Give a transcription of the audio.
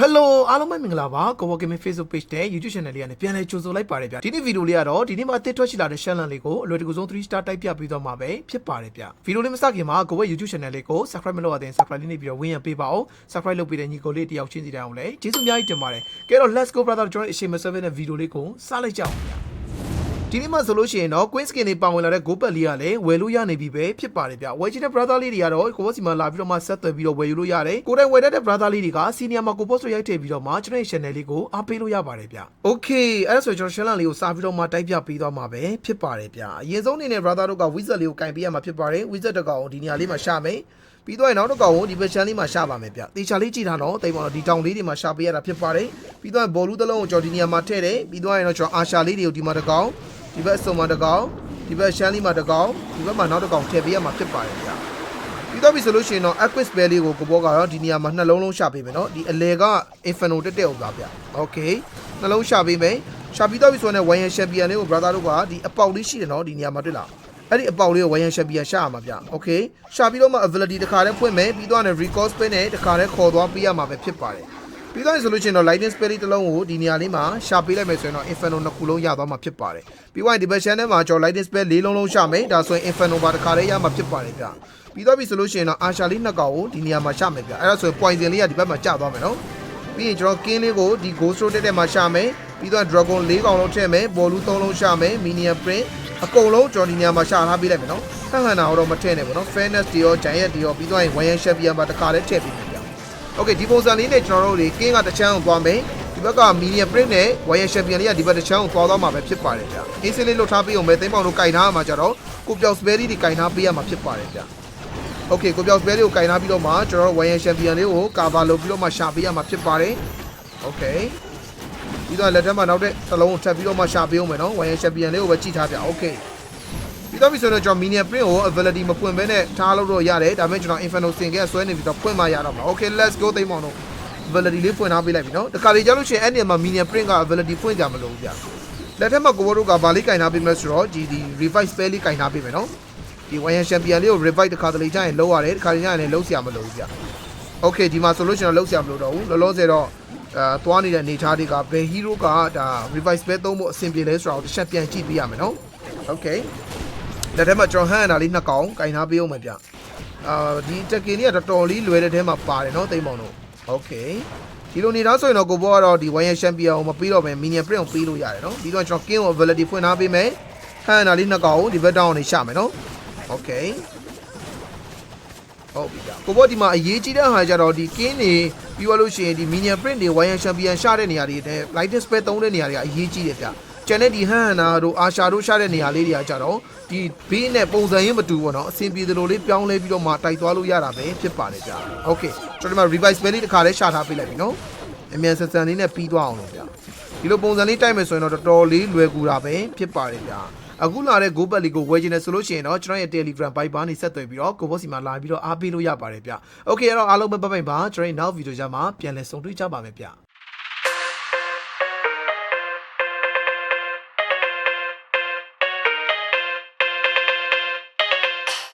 Hello အားလုံးပဲမင်္ဂလာပါကိုဘော Gaming Facebook Page နဲ့ YouTube Channel လေးကနေပြန်လည်ကြိုဆိုလိုက်ပါတယ်ဗျဒီနေ့ဗီဒီယိုလေးကတော့ဒီနေ့မှာအသစ်ထွက်ရှိလာတဲ့ channel လေးကိုအလွယ်တကူဆုံး3 star တိုက်ပြပြီးတော့မှာပဲဖြစ်ပါတယ်ဗျဗီဒီယိုလေးမစခင်မှာကိုဘော YouTube Channel လေးကို subscribe မလုပ်ရသေးရင် subscribe လေးနေပြီးတော့ဝင်ရပေးပါအောင် subscribe လုပ်ပေးတဲ့ညီကိုလေးတယောက်ချင်းစီတိုင်းအောင်လည်းကျေးဇူးအများကြီးတင်ပါတယ်ကဲတော့ let's go brother ကျွန်တော်အရှိမ7နဲ့ဗီဒီယိုလေးကိုစလိုက်ကြအောင်ဗျ ဒီနေ့မှဆိုလို့ရှိရင်တော့ Queen Skin တွေပါဝင်လာတဲ့ Go Pad လေးကလည်းဝယ်လို့ရနေပြီပဲဖြစ်ပါတယ်ဗျဝယ်ချင်တဲ့ brother လေးတွေကတော့ကိုဘောစီမှာလာပြီးတော့မှဆက်သွယ်ပြီးတော့ဝယ်ယူလို့ရတယ်ကိုယ်တိုင်ဝယ်တတ်တဲ့ brother လေးတွေက senior မှာကို post ရိုက်ထည့်ပြီးတော့မှကျွန်တော်ရဲ့ channel လေးကိုအားပေးလို့ရပါတယ်ဗျ Okay အဲ့ဒါဆိုကျွန်တော် channel လေးကိုစာပြီးတော့မှတိုက်ပြပေးသွားမှာပဲဖြစ်ပါတယ်ဗျအရင်ဆုံးအနေနဲ့ brother တို့က wizard လေးကိုကင်ပေးရမှာဖြစ်ပါတယ် wizard တစ်ကောင်ကိုဒီနေရာလေးမှာရှာမယ်ပြီးတော့နောက်တစ်ကောင်ကိုဒီဘက် channel လေးမှာရှာပါမယ်ဗျတေချာလေးကြည့်ထားတော့တိမ်ပါတော့ဒီတောင်လေးတွေမှာရှာပေးရတာဖြစ်ပါတယ်ပြီးတော့ဘောလူးတစ်လုံးကိုကျွန်တော်ဒီနေရာမှာထည့်တယ်ပြီးတော့ရင်တော့ကျွန်တော်အာရှာလေးတွေကိုဒီမှာတစ်ကောင် ဒီဘက်အစုံမှာတစ်ကောင်ဒီဘက် channel လေးမှာတစ်ကောင်ဒီဘက်မှာနောက်တစ်ကောင်ထည့်ပေးရမှာဖြစ်ပါတယ်ဗျပြီးတော့ပြီဆိုလို့ရှိရင်တော့ Aquis Bell လေးကိုကိုဘောကတော့ဒီနေရာမှာနှလုံးလုံးရှာပေးမယ်နော်ဒီအလေက Inferno တက်တက်အောင်ပါဗျ Okay နှလုံးရှာပေးမယ်ရှာပြီးတော့ပြီဆိုရင် One Champion လေးကို brother တို့ကဒီအပေါက်လေးရှိတယ်နော်ဒီနေရာမှာတွေ့လားအဲ့ဒီအပေါက်လေးကို One Champion ရှာရမှာဗျ Okay ရှာပြီးတော့မှ ability တစ်ခါတည်းဖွင့်မယ်ပြီးတော့လည်း recall spin နဲ့တစ်ခါတည်းခေါ်သွားပေးရမှာပဲဖြစ်ပါတယ် ပြီးတော့ဆိုလို့ရှိရင်တော့ lightning spell လေးတစ်လုံးကိုဒီနေရာလေးမှာရှာပေးလိုက်မယ်ဆိုရင်တော့ inferno နှစ်ခုလုံးရသွားမှာဖြစ်ပါတယ်ပြီးတော့ဒီဘက် channel မှာကျွန်တော် lightning spell လေးလုံးလုံးရှာမယ်ဒါဆိုရင် inferno ပါတစ်ခါတည်းရမှာဖြစ်ပါတယ်ဗျပြီးတော့ပြီဆိုလို့ရှိရင်တော့အာရှာလေးနှစ်ကောင်ကိုဒီနေရာမှာရှာမယ်ဗျအဲ့ဒါဆိုရင် poison လေးကဒီဘက်မှာကျသွားမယ်နော်ပြီးရင်ကျွန်တော် king လေးကိုဒီ ghost road တက်တက်မှာရှာမယ်ပြီးတော့ dragon လေးကောင်လုံးထည့်မယ်ဘောလူသုံးလုံးရှာမယ် minion print အကုန်လုံးကျွန်တော်ဒီနေရာမှာရှာထားပေးလိုက်မယ်နော်ဟန်ဟန်နာတော့မထည့်နဲ့ပေါ့နော် fairness တွေရော giant တွေရောပြီးတော့ရင် one champion ပါတစ်ခါတည်းထည့်ပေးမယ်ဗျ โอเคဒီပုံစံလေးနဲ့ကျွန်တော်တို့တွေကင်းကတစ်ချမ်းကိုသွားမယ်ဒီဘက်က medium print နဲ့ wire champion လေးကဒီဘက်တစ်ချမ်းကိုသွားသွားမှာပဲဖြစ်ပါတယ်ဗျအင်းစင်းလေးလွတ်ထားပေးအောင်ပဲသိမ်းပေါင်တို့ကင်ထားမှာကြတော့ကိုပြောက်စပယ်လေးတွေကင်ထားပေးရမှာဖြစ်ပါတယ်ဗျโอเคကိုပြောက်စပယ်လေးကိုကင်ထားပြီးတော့မှကျွန်တော်တို့ wire champion လေးကို cover လုပ်ပြီးတော့မှရှာပေးရမှာဖြစ်ပါတယ်โอเคပြီးတော့လက်ထက်မှာနောက်တဲ့တစ်လုံးကိုထပ်ပြီးတော့မှရှာပေးအောင်မယ်နော် wire champion လေးကိုပဲကြည့်ထားပြโอเค ပြီးတော့ပြီဆိုတော့ကျွန်တော် minion print ကို availability မဖွင့်ဘဲနဲ့ထားလို့တော့ရတယ်ဒါပေမဲ့ကျွန်တော် inferno စင်ကဆွဲနေပြီးတော့ဖွင့်မှရတော့မှာ okay let's go သိမ်းမောင်တော့ availability လေးဖွင့်ထားပေးလိုက်ပြီနော်တခါလေကြာလို့ရှိရင်အဲ့ဒီမှာ minion print က availability ဖွင့်ကြမလို့ဗျလက်ထက်မှာကိုဘောတို့ကဗာလေးကင်ထားပေးမယ်ဆိုတော့ဒီဒီ revive spell လေးကင်ထားပေးမယ်နော်ဒီ one champion လေးကို revive တခါတလေကြာရင်လုံးရတယ်တခါလေကြာရင်လည်းလုံးဆရာမလို့ဘူးဗျ okay ဒီမှာဆိုလို့ရှိရင်လုံးဆရာမလို့တော့ဘူးလောလောဆယ်တော့အဲသွားနေတဲ့အနေထားတွေကဘယ် hero ကဒါ revive spell သုံးဖို့အဆင်ပြေလဲဆိုတော့တစ်ချက်ပြန်ကြည့်ပြရမယ်နော် okay လက်ထဲမှာကျွန်တော်ဟန်ရတာလေးနှစ်ကောင်ကင်ထားပေးအောင်မယ်ဗျအာဒီတက်ကင်လေးကတော်တော်လေးလွယ်တဲ့ထဲမှာပါတယ်နော်တိမ်မောင်တို့โอเคဒီလိုနေသားဆိုရင်တော့ကိုဘောကတော့ဒီ one year champion ကိုမပြီးတော့ပဲ minion print ကိုပြီးလို့ရတယ်နော်ပြီးတော့ကျွန်တော် king ကို ability ဖွင့်ထားပေးမယ်ဟန်ရတာလေးနှစ်ကောင်ကိုဒီဘက်တောင်းအောင်နေရှာမယ်နော်โอเคဟုတ်ပြီဗျကိုဘောဒီမှာအရေးကြီးတဲ့ဟာကြတော့ဒီ king တွေပြီးသွားလို့ရှိရင်ဒီ minion print တွေ one year champion ရှာတဲ့နေရာတွေနဲ့ light spell သုံးတဲ့နေရာတွေကအရေးကြီးတယ်ဗျ ကျန်တဲ့ဒီဟန်ဟန်နာတို့အာရှာတို့ရှာတဲ့နေရာလေးတွေကကြတော့ဒီဘေးနဲ့ပုံစံရင်းမတူဘူးเนาะအဆင်ပြေသလိုလေးပြောင်းလဲပြီးတော့မှတိုက်သွားလို့ရတာပဲဖြစ်ပါတယ်ဗျโอเคကျွန်တော်ဒီမှာ revise spell လေးတစ်ခါလေးရှာထားပေးလိုက်ပြီเนาะအမြန်ဆန်ဆန်လေးနဲ့ပြီးသွားအောင်လို့ဗျဒီလိုပုံစံလေးတိုက်မယ်ဆိုရင်တော့တော်တော်လေးလွယ်ကူတာပဲဖြစ်ပါတယ်ဗျအခုလာတဲ့ Go Back လေးကိုဝယ်ချင်တယ်ဆိုလို့ရှိရင်တော့ကျွန်တော်ရဲ့ Telegram Viber နေဆက်သွယ်ပြီးတော့ Go Boss စီမှာလာပြီးတော့အားပေးလို့ရပါတယ်ဗျ။ Okay အဲ့တော့အားလုံးပဲပတ်ပိတ်ပါကျွန်တော်ရဲ့နောက်ဗီဒီယိုကြမှာပြန်လည်ဆုံတွေ့ကြပါမယ်ဗျ။